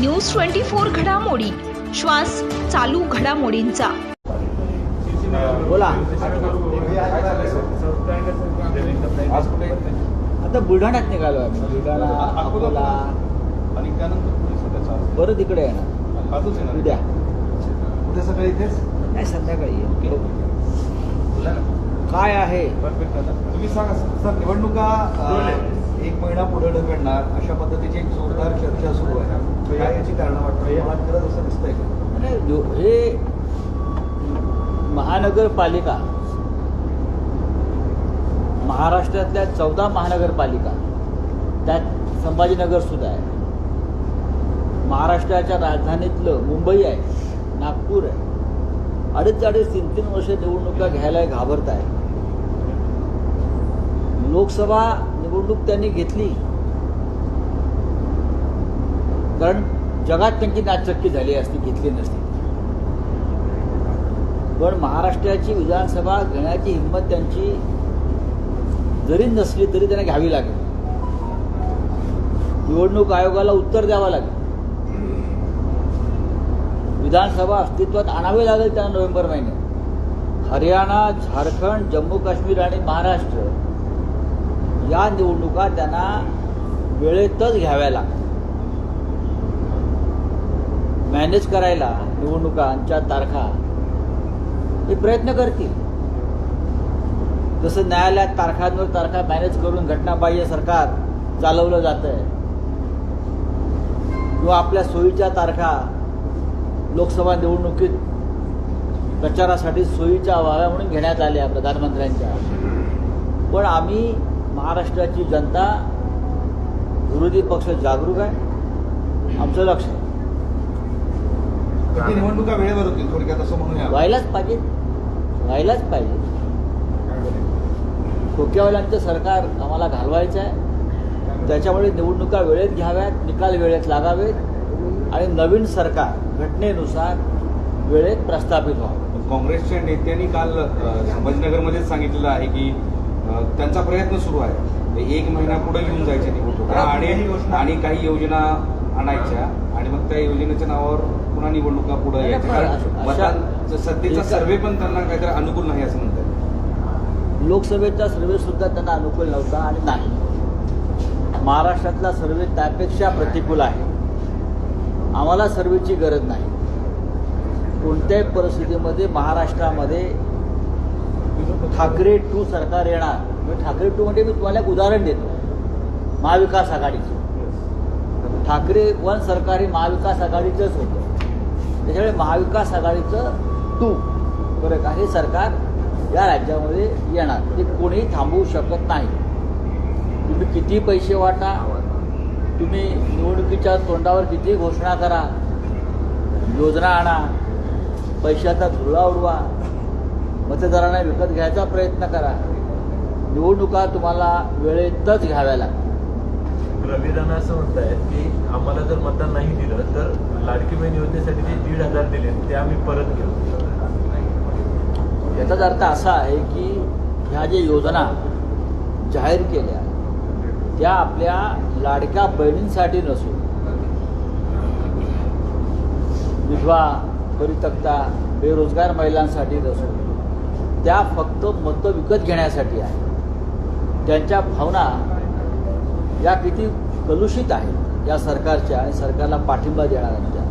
News twenty four घडामोडी. श्वास चालू घडामोडींचा. बोला. आता बुलढाण्यात निघालो आम्ही. बुलढाणा अकोला. आणि त्यानंतर इकडे येणार आजच येणार उद्या. उद्या सकाळी इथेच? नाही संध्याकाळी. येऊ. काय आहे? तुम्ही सांगा सर निवडणुका एक महिना पुढे ढकलणार अशा पद्धतीची एक जोरदार चर्चा सुरू आहे. काय याची कारण वाटतं? खरंच असं दिसतंय का? हे महानगरपालिका. महाराष्ट्रातल्या चौदा महानगरपालिका. त्यात संभाजीनगर सुद्धा आहे. महाराष्ट्राच्या राजधानीतलं मुंबई आहे नागपूर आहे. अडीच अडीच तीन तीन वर्ष निवडणुका घ्यायला घाबरत आहे लोकसभा निवडणूक त्यांनी घेतली. कारण जगात त्यांची नाचक्की झाली असती घेतली नसती. पण महाराष्ट्राची विधानसभा घेण्याची हिंमत त्यांची जरी नसली तरी त्यांना घ्यावी लागेल. निवडणूक आयोगाला उत्तर द्यावं लागेल. विधानसभा अस्तित्वात आणावी लागेल त्यांना नोव्हेंबर महिन्यात. हरियाणा झारखंड जम्मू काश्मीर आणि महाराष्ट्र या निवडणुका त्यांना वेळेतच घ्याव्या लागतात. मॅनेज करायला निवडणुकांच्या तारखा हे प्रयत्न करतील. जसं न्यायालयात तारखांवर तारखा मॅनेज करून घटनाबाह्य सरकार चालवलं जात आहे किंवा आपल्या सोयीच्या तारखा लोकसभा निवडणुकीत प्रचारासाठी सोयीच्या व्हाव्या म्हणून घेण्यात आल्या प्रधानमंत्र्यांच्या. पण आम्ही महाराष्ट्राची जनता विरोधी पक्ष जागरूक आहे? आमचं लक्ष आहे. निवडणुका वेळेवर होतील थोडक्यात असं म्हणूया. व्हायलाच पाहिजे. व्हायलाच पाहिजे. खोक्यावाल्यांचं सरकार आम्हाला घालवायचं आहे. त्याच्यामुळे निवडणुका वेळेत घ्याव्यात निकाल वेळेत लागावेत आणि नवीन सरकार घटनेनुसार वेळेत प्रस्थापित व्हावं. काँग्रेसच्या नेत्यांनी काल संभाजीनगरमध्येच सांगितलेलं आहे की त्यांचा प्रयत्न सुरू आहे. एक महिना पुढे घेऊन जायचे निवडणुका आणि आणि काही योजना आणायच्या आणि मग त्या योजनेच्या नावावर पुन्हा निवडणुका पुढे यायच्या. सध्याचा सर्वे पण त्यांना काहीतरी अनुकूल नाही असं म्हणतात. लोकसभेचा सर्वे सुद्धा त्यांना अनुकूल नव्हता आणि नाही. महाराष्ट्रातला सर्वे त्यापेक्षा प्रतिकूल आहे. आम्हाला सर्वेची गरज नाही. कोणत्याही परिस्थितीमध्ये महाराष्ट्रामध्ये ठाकरे टू सरकार येणार. ठाकरे टू म्हणजे मी तुम्हाला एक उदाहरण देतो. महाविकास आघाडीचं. ठाकरे वन सरकार हे महाविकास आघाडीचंच होतं. त्याच्यामुळे महाविकास आघाडीचं टू. बरं का? हे सरकार या राज्यामध्ये येणार. ते कोणीही थांबवू शकत नाही. तुम्ही किती पैसे वाटा तुम्ही निवडणुकीच्या तोंडावर किती घोषणा करा योजना आणा पैशाचा धुळा उडवा मतदारांना विकत घ्यायचा प्रयत्न करा. निवडणुका तुम्हाला वेळेतच घ्याव्या लागतात रवी राणा असं म्हणतायत की आम्हाला जर मतदान नाही दिलं तर लाडकी बहीण योजनेसाठी जे दीड हजार दिले ते आम्ही परत घेऊ. याचाच अर्थ असा आहे की ह्या ज्या योजना जाहीर केल्या त्या आपल्या लाडक्या बहिणींसाठी नसून विधवा परितक्ता बेरोजगार महिलांसाठी नसून त्या फक्त मतं विकत घेण्यासाठी आहे. त्यांच्या भावना या किती कलुषित आहेत या सरकारच्या आणि सरकारला पाठिंबा देणाऱ्यांच्या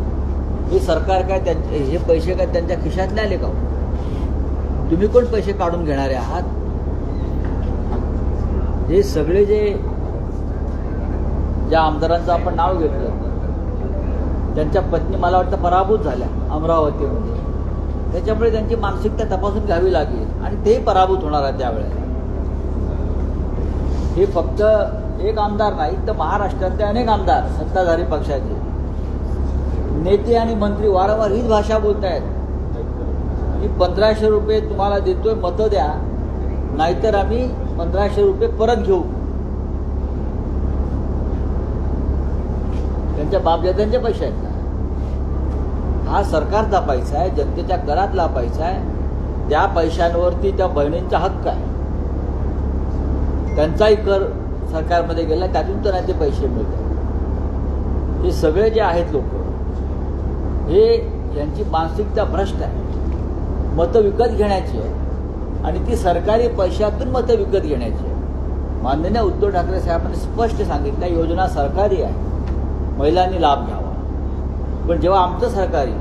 हे सरकार काय त्यांचे हे पैसे काय त्यांच्या खिशातले आले का हो? तुम्ही कोण पैसे काढून घेणारे आहात? हे सगळे जे ज्या आमदारांचं आपण नाव घेतलं त्यांच्या पत्नी मला वाटतं पराभूत झाल्या अमरावतीमध्ये. त्याच्यामुळे त्यांची मानसिकता तपासून घ्यावी लागेल. आणि ते पराभूत होणार आहे त्यावेळेला. हे फक्त एक आमदार नाही तर महाराष्ट्रातले अनेक आमदार सत्ताधारी पक्षाचे. नेते आणि मंत्री वारंवार हीच भाषा बोलत आहेत की पंधराशे रुपये तुम्हाला देतोय मतं द्या. नाहीतर आम्ही पंधराशे रुपये परत घेऊ. त्यांच्या बापजात्यांचे पैसे आहेत हा सरकारचा पैसा आहे जनतेच्या करातला पैसा आहे. त्या पैशांवरती त्या बहिणींचा हक्क आहे. त्यांचाही कर सरकारमध्ये गेला त्यातून त्यांना ते पैसे मिळतात. हे सगळे जे आहेत लोक हे यांची मानसिकता भ्रष्ट आहे. मतं विकत घेण्याची आहे आणि ती सरकारी पैशातून मतं विकत घेण्याची आहे माननीय उद्धव ठाकरे साहेबांनी स्पष्ट सांगितलं योजना सरकारी आहे. महिलांनी लाभ घ्यावा. पण जेव्हा आमचं सरकारी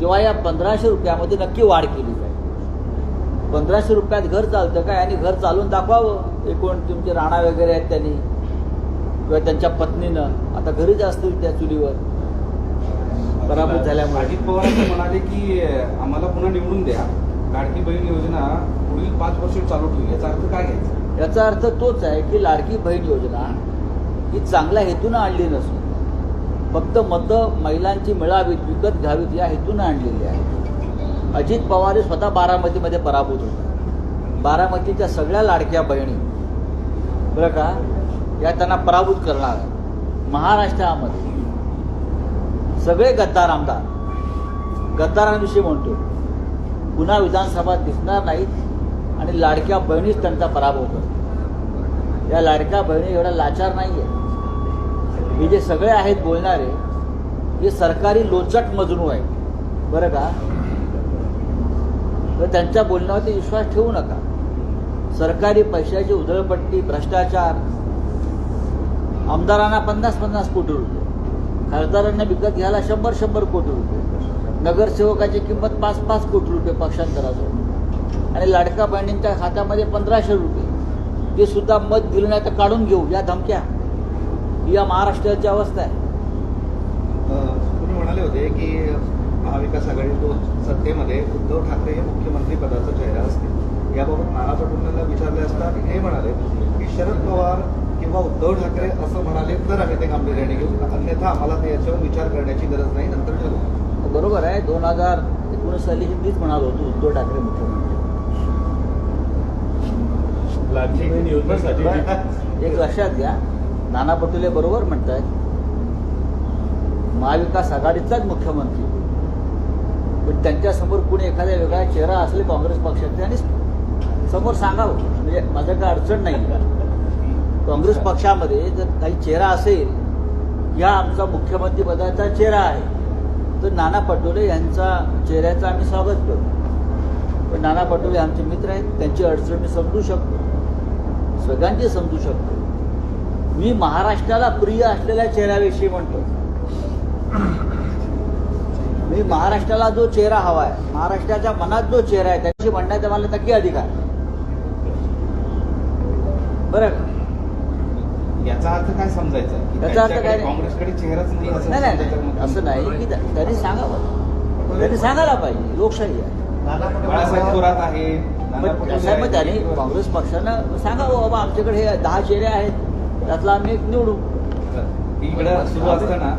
तेव्हा या पंधराशे रुपयामध्ये नक्की वाढ केली जाईल. पंधराशे रुपयात घर चालतं काय? आणि घर चालून दाखवावं. एकूण तुमचे राणा वगैरे आहेत त्यांनी किंवा त्यांच्या पत्नीनं. आता घरीच असतील त्या चुलीवर. पराभूत झाल्यामुळे. अजित पवार म्हणाले की आम्हाला पुन्हा निवडून द्या. लाडकी बहीण योजना पुढील पाच वर्ष चालू ठेवू. याचा अर्थ काय घ्यायचा याचा अर्थ तोच आहे की लाडकी बहीण योजना ही चांगल्या हेतूनं आणली नसून फक्त मतं महिलांची मिळावीत विकत घ्यावीत या हेतून आणलेली आहे. अजित पवार हे स्वतः बारामतीमध्ये पराभूत होते. बारामतीच्या सगळ्या लाडक्या बहिणी बरं का या त्यांना पराभूत करणार महाराष्ट्रामध्ये सगळे गद्दार आमदार गद्दारांविषयी म्हणतो पुन्हा विधानसभा दिसणार नाहीत आणि लाडक्या बहिणीच त्यांचा पराभव करतो या लाडक्या बहिणी एवढ्या लाचार नाही आहे हे जे सगळे आहेत बोलणारे हे सरकारी लोचट मजनू आहेत. बरं का? तर त्यांच्या बोलण्यावरती विश्वास ठेवू नका. सरकारी पैशाची उधळपट्टी भ्रष्टाचार. आमदारांना पन्नास पन्नास कोटी रुपये. खासदारांना विकत घ्यायला शंभर शंभर कोटी रुपये. नगरसेवकाची किंमत पाच पाच कोटी रुपये पक्षांतराचं आणि लाडका बहिणींच्या खात्यामध्ये पंधराशे रुपये. ते सुद्धा मत दिलं नाही तर काढून घेऊ या धमक्या. ही या महाराष्ट्राची अवस्था आहे. तुम्ही म्हणाले होते की महाविकास आघाडी तो सत्तेमध्ये उद्धव ठाकरे हे मुख्यमंत्री पदाचा चेहरा असतील. याबाबत नाना पटोलेंना विचारले असता हे म्हणाले की शरद पवार किंवा उद्धव ठाकरे असं म्हणाले तर आम्ही ते गांभीर्याने घेऊ. अन्यथा आम्हाला ते याच्यावर विचार करण्याची गरज नाही. नंतर ठरवू. बरोबर आहे. दोन हजार एकोणीस साली मीच म्हणालो होतो उद्धव ठाकरे मुख्यमंत्री. एक लक्षात घ्या. नाना पटोले बरोबर म्हणताय महाविकास आघाडीचाच मुख्यमंत्री. पण त्यांच्यासमोर कुणी एखादा वेगळा चेहरा असले काँग्रेस पक्षाचे आणि समोर सांगावं म्हणजे माझं काय अडचण नाही. काँग्रेस पक्षामध्ये जर काही चेहरा असेल या आमचा मुख्यमंत्री पदाचा चेहरा आहे. तर नाना पटोले यांचा चेहऱ्याचं आम्ही स्वागत करतो. पण नाना पटोले आमचे मित्र आहेत त्यांची अडचण मी समजू शकतो. सगळ्यांची समजू शकतो. मी महाराष्ट्राला प्रिय असलेल्या चेहऱ्याविषयी म्हणतो मी महाराष्ट्राला जो चेहरा हवा आहे महाराष्ट्राच्या मनात जो चेहरा आहे त्याच्याशी म्हणण्याचा मला नक्की अधिकार. बरं? याचा अर्थ काय समजायचा याचा अर्थ काय. काँग्रेसकडे चेहराच नाही असं नाही की त्या- त्यांनी सांगावं त्यांनी सांगायला पाहिजे लोकशाही आहे. त्यांनी काँग्रेस पक्षानं सांगावं बाबा आमच्याकडे हे दहा चेहरे आहेत त्यातला आम्ही एक निवडू. इकडं सुरू असताना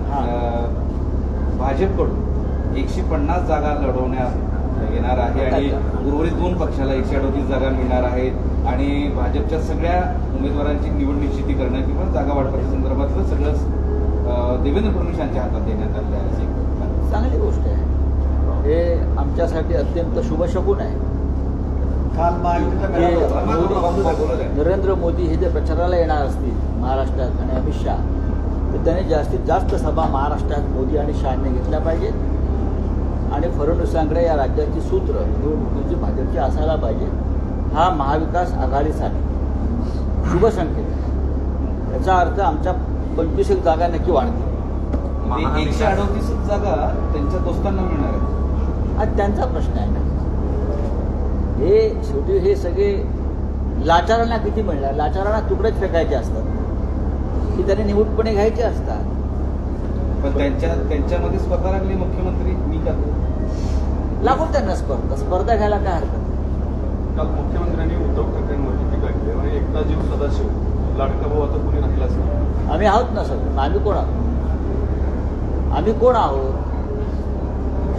भाजपकडून एकशे पन्नास जागा लढवण्यात येणार आहे आणि उर्वरित दोन पक्षाला एकशे अडतीस जागा मिळणार आहेत आणि भाजपच्या सगळ्या उमेदवारांची निवड निश्चिती करणं किंवा जागा वाटपाच्या संदर्भातलं सगळंच अं, देवेंद्र फडणवीस यांच्या हातात देण्यात आलेलं आहे. चांगली गोष्ट आहे. हे आमच्यासाठी अत्यंत शुभशकून आहे. नरेंद्र मोदी हे जे प्रचाराला येणार असतील महाराष्ट्रात आणि अमित शहा तर त्यांनी जास्तीत जास्त सभा महाराष्ट्रात मोदी आणि शहाने घेतल्या पाहिजेत. आणि फडणवीसांकडे या राज्याची सूत्र निवडणुकीची भाजपची असायला पाहिजे. हा महाविकास आघाडीसाठी शुभ संकेत. आहे याचा अर्थ आमच्या पंचवीस एक जागा नक्की वाढतील. ते एकशे अडतीस जागा त्यांच्या दोस्तांना मिळणार आहेत. हा त्यांचा प्रश्न आहे ना. हे शेवटी हे सगळे लाचारांना किती मिळणार लाचारांना तुकडेच फेकायचे असतात. की त्यांनी निवडपणे घ्यायचे असतात. पण त्यांच्या त्यांच्यामध्ये स्पर्धा लागली मुख्यमंत्री? मी करतो लागून त्यांना स्पर्धा. स्पर्धा घ्यायला काय हरकत? नाही. काल मुख्यमंत्र्यांनी उद्धव ठाकरेंवरती टीका केली म्हणजे एकता जीव सदाशिव. लाडका भाऊ आता कुणी राहिलाच नाही. आम्ही आहोत ना सगळं. आम्ही कोण आहोत? आम्ही कोण आहोत?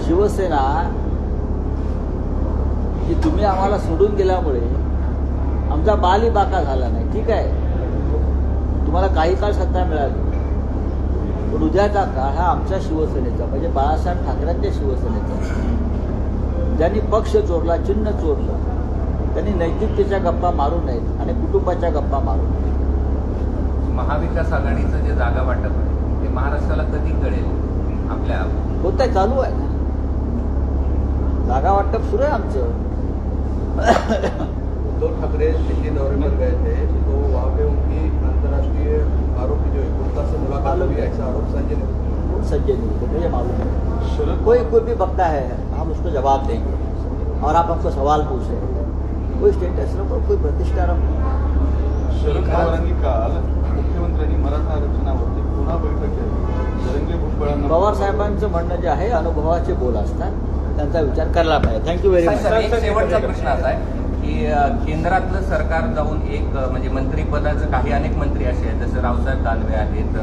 शिवसेना की तुम्ही आम्हाला सोडून गेल्यामुळे आमचा बाली बाका झाला नाही. ठीक आहे? तुम्हाला काही काळ सत्ता मिळाली. पण उद्याचा काळ हा आमच्या शिवसेनेचा म्हणजे बाळासाहेब ठाकरेंच्या शिवसेनेचा. ज्यांनी पक्ष चोरला चिन्ह चोरलं त्यांनी नैतिकतेच्या गप्पा मारू नयेत आणि कुटुंबाच्या गप्पा मारू नयेत. महाविकास आघाडीचं जे जागा वाटप आहे ते महाराष्ट्राला कधी कळेल? आपल्या होत आहे चालू आहे. जागा वाटप सुरू आहे आमचं. उद्धव ठाकरे दिल्ली दौरे पर गए थे तो वहाँ पे उनकी अंतर्राष्ट्रीय आरोपी जो है गुप्ता से मुलाकात हुई ऐसा आरोप संजय ने कौन सज्जय नहीं तो मुझे मालूम है। कोई कोई भी बकता है हम उसको जवाब देंगे। और आप हमको सवाल पूछ। रहे हैं कोई स्टेटस नको कोई प्रतिष्ठा शरद पवारांनी काल मुख्यमंत्र्यांनी मराठा आरक्षणावरती पुन्हा बैठक घेतली जरंगे भुजबळांना पवार साहेबांचं म्हणणं जे आहे अनुभवाचे बोल असतात. त्यांचा विचार करायला पाहिजे. थँक्यू व्हेरी मच शेवटचा प्रश्न असा आहे की केंद्रातलं सरकार जाऊन एक म्हणजे मंत्रिपदाचं काही अनेक मंत्री असे आहेत जसं रावसाहेब दानवे आहेत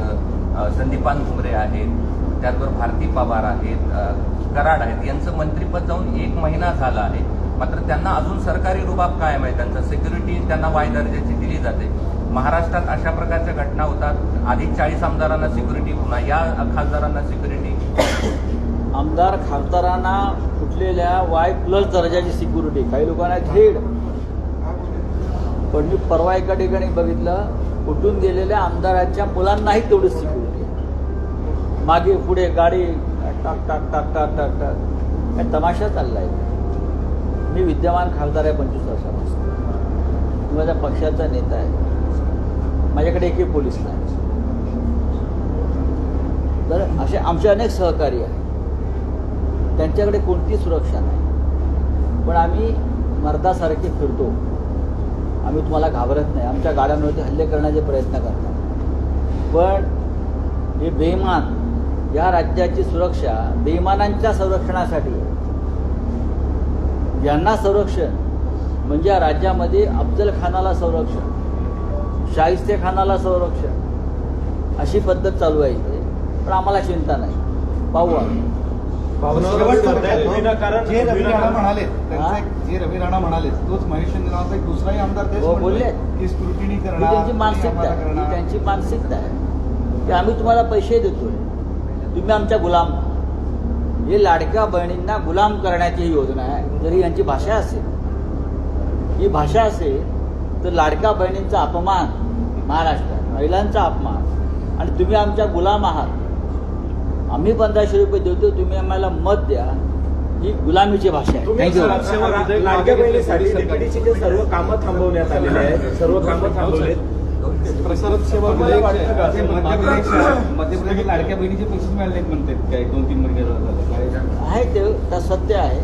संदीपान भुमरे आहेत त्याचबरोबर भारती पवार आहेत कराड आहेत यांचं मंत्रिपद जाऊन एक महिना झाला आहे. मात्र त्यांना अजून सरकारी रुबाब कायम आहे त्यांचा सिक्युरिटी त्यांना वाय दर्जाची दिली जाते. महाराष्ट्रात अशा प्रकारच्या घटना होतात. आधी चाळीस आमदारांना सिक्युरिटी पुन्हा या खासदारांना सिक्युरिटी आमदार खासदारांना फुटलेल्या वाय प्लस दर्जाची सिक्युरिटी. काही लोकांना झेड पण मी परवा एका ठिकाणी बघितलं उठून गेलेल्या आमदाराच्या मुलांनाही तेवढी सिक्युरिटी. मागे पुढे गाडी टाक टाक टाक टाक टाक टाक. काय तमाशा चालला आहे मी विद्यमान खासदार आहे पंचवीस वर्षापासून. मी माझ्या पक्षाचा नेता आहे. माझ्याकडे एकही पोलीस नाही. तर असे आमचे अनेक सहकारी आहेत. त्यांच्याकडे कोणती सुरक्षा नाही. पण आम्ही मर्दासारखे फिरतो. आम्ही तुम्हाला घाबरत नाही. आमच्या गाड्यांवरती हल्ले करण्याचे प्रयत्न करतात. पण हे बेईमान या राज्याची सुरक्षा बेईमानांच्या संरक्षणासाठी आहे. यांना संरक्षण म्हणजे या राज्यामध्ये अफजल खानाला संरक्षण शाहिस्ते खानाला संरक्षण अशी पद्धत चालू आहे इथे. पण आम्हाला चिंता नाही. पाहू आम्ही. जे रवी राणा म्हणाले त्यांचा? एक- जे रवी राणा म्हणाले तोच महेश शिंदे नावाचा एक दुसराही आमदार तेच हो, बोलले. की स्क्रुटिनी करणार त्यांची मानसिकता आहे ही. त्यांची मानसिकता आहे की आम्ही तुम्हाला पैसे देतोय तुम्ही आमच्या गुलाम हे लाडक्या बहिणींना गुलाम करण्याची ही योजना आहे जर ही यांची भाषा असेल ही भाषा असेल तर लाडक्या बहिणींचा अपमान महाराष्ट्रात महिलांचा अपमान आणि तुम्ही आमच्या गुलाम आहात आम्ही पंधराशे रुपये देतो तुम्ही आम्हाला मत द्या. ही गुलामीची भाषा आहे. थँक्यू लाडक्या बहिणीसाठी DPD चे सर्व कामं थांबवण्यात आलेले आहेत सर्व कामं थांबवलेत. प्रसारक सेवा मला वाटतं का, जे ते मध्य मध्य प्रदेश प्रदेश मध्य प्रदेश लाडक्या बहिणीचे पैसेच मिळाले नाहीत म्हणतात काय? दोन तीन महिने झालं काय? आहे ते त्या सत्य आहे.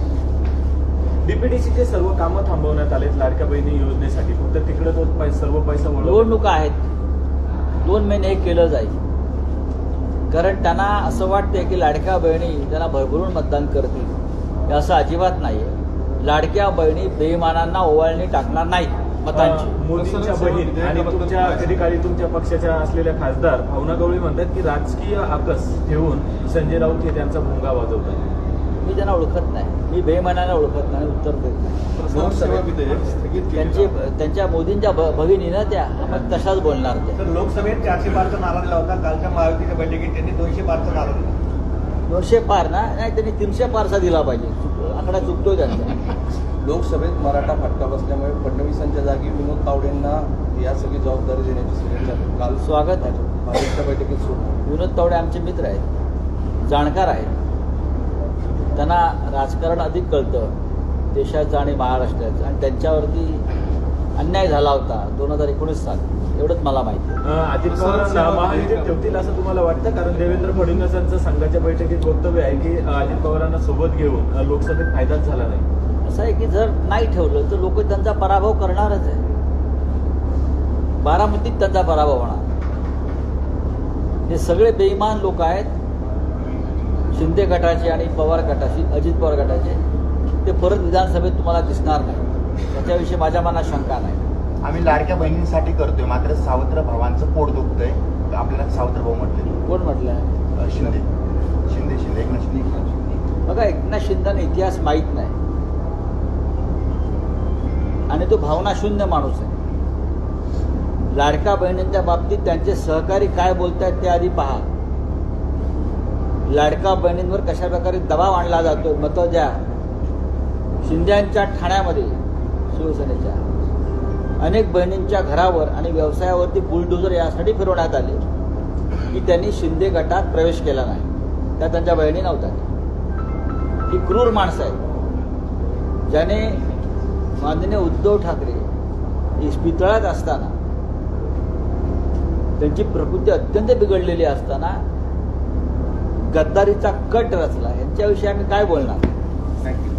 डीपीडीसीचे सर्व कामं थांबवण्यात आलेत लाडक्या बहिणी योजनेसाठी. फक्त तिकडे तो पै- सर्व पैसा वळवला निवडणुका आहेत. दोन महिने हे केलं जाईल. कारण त्यांना असं वाटतंय की लाडक्या बहिणी त्यांना भरभरून मतदान करतील. हे असं अजिबात नाही लाडक्या बहिणी बेईमानांना ओवाळणी टाकणार नाहीत मतांची. मोदींच्या बहीण आणि तुमच्या कधी काळी तुमच्या पक्षाच्या असलेल्या खासदार भावना गवळी म्हणतात की राजकीय आकस ठेवून संजय राऊत हे त्यांचा भोंगा वाजवतात. मी त्यांना ओळखत नाही. मी बेईमानांना ओळखत नाही उत्तर देत नाही. त्यांची. त्यांच्या मोदींच्या भ- भगिनी ना त्या मग तशाच बोलणार ते तर लोकसभेत चारशे पारचा नारा दिला होता कालच्या महायुतीच्या बैठकीत त्यांनी दोनशे पारचा नारा दिला. दोनशे पार ना नाही त्यांनी तीनशे पारचा दिला पाहिजे. आकडा चुकतोय त्यांचा. लोकसभेत मराठा फटका बसल्यामुळे फडणवीसांच्या जागी विनोद तावडेंना या सगळी जबाबदारी देण्याची झाली. काल स्वागत आहे. भाजपच्या बैठकीत सुरू विनोद तावडे आमचे मित्र आहेत. जाणकार आहेत. त्यांना राजकारण अधिक कळतं. देशाचं आणि महाराष्ट्राचं. आणि त्यांच्यावरती अन्याय झाला होता दोन हजार एकोणीस साल. एवढंच मला माहिती अजित महायुतीत ठेवतील असं तुम्हाला वाटतं? कारण देवेंद्र फडणवीसांचं संघाच्या बैठकीत वक्तव्य आहे की अजित पवारांना सोबत घेऊन लोकसभेत फायदाच झाला नाही. असं आहे की जर नाही ठेवलं तर लोक त्यांचा पराभव करणारच आहे. बारामतीत त्यांचा पराभव होणार. हे सगळे बेईमान लोक आहेत. शिंदे गटाचे आणि पवार गटाचे अजित पवार गटाचे ते परत विधानसभेत तुम्हाला दिसणार नाही. त्याच्याविषयी माझ्या मनात शंका नाही. आम्ही लाडक्या बहिणींसाठी करतोय मात्र सावत्र भावांचं पोट दुखतंय. आपल्याला सावत्र भाऊ म्हटले. कोण म्हटलं शिंदे. शिंदे शिंदे. एकनाथ शिंदे बघा एकनाथ शिंदेने इतिहास माहीत नाही. आणि तो भावना शून्य माणूस आहे. लाडक्या बहिणींच्या बाबतीत त्यांचे सहकारी काय बोलतायत ते आधी पहा. लाडका बहिणींवर कशा प्रकारे दबाव आणला जातो? मतं द्या शिंद्यांच्या ठाण्यामध्ये शिवसेनेच्या. अनेक बहिणींच्या घरावर आणि व्यवसायावरती बुलडोजर यासाठी फिरवण्यात आले. की त्यांनी शिंदे गटात प्रवेश केला नाही. त्या त्यांच्या बहिणी नव्हत्या. ही क्रूर माणसं आहेत. ज्याने माननीय उद्धव ठाकरे इस्पितळात असताना त्यांची प्रकृती अत्यंत बिघडलेली असताना गद्दारीचा कट रचला. यांच्याविषयी आम्ही काय बोलणार? थँक्यू